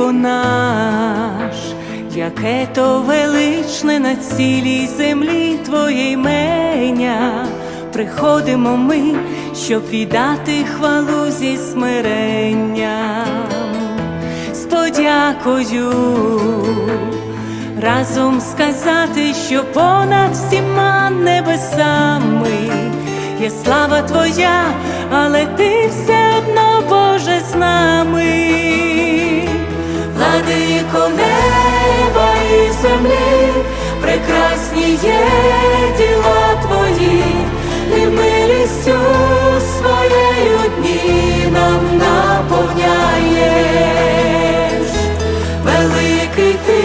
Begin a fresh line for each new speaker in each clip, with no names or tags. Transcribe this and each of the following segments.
владико наш, яке то величне на цілій землі Твоє імення. Приходимо ми, щоб віддати хвалу зі смиренням, з подякою разом сказати, що понад всіма небесами є слава Твоя, але ти все є діла Твої, і милістю своєю дні нам наповняєш. Великий ти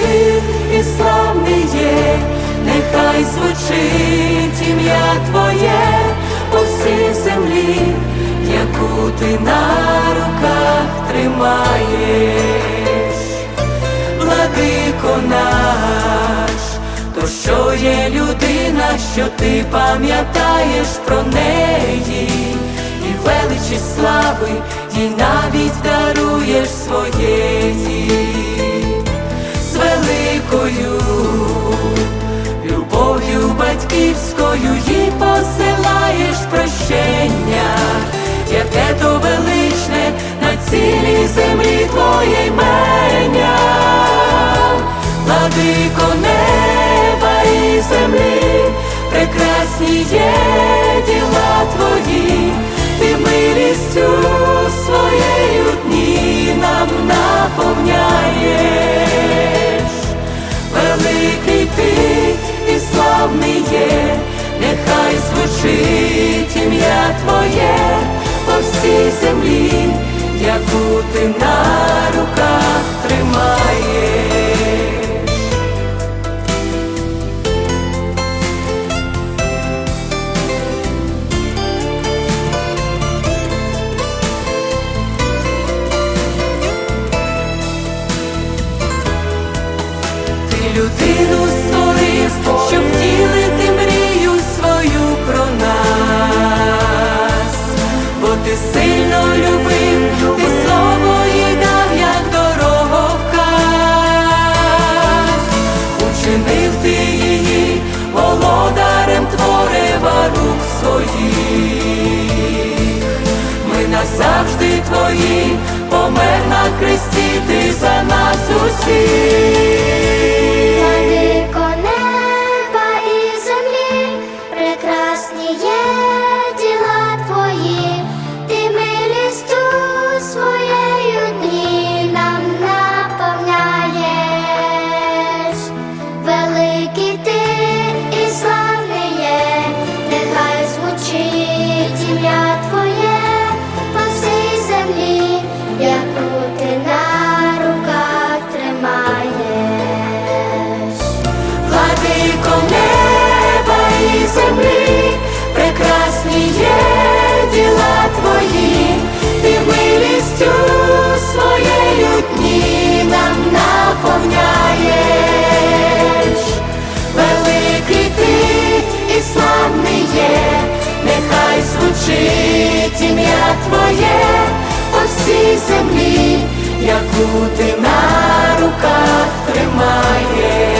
і славний є, нехай звучить ім'я Твоє по всій землі, яку ти на руках тримаєш, є людина, що ти пам'ятаєш про неї, і величі слави їй навіть даруєш своєї з великою любов'ю батьківською їй посилаєш прощення, землі, прекрасні є діла твої, ти милістю своєю дні нам наповняєш. Великий ти і славний є, нехай звучить ім'я Твоє по всій землі, яку ти на руках тримаєш. Людину створив, щоб втілити мрію свою про нас, бо ти сильно любив, ти слово їй дав, як дороговказ. Учинив ти її володарем творива рук своїх. Ми назавжди твої, помер на хресті, землі, прекрасні є діла твої, ти милістю своєю дні нам наповняєш. Великий ти і славний є, нехай звучить ім'я Твоє по всій землі, яку ти на руках тримаєш.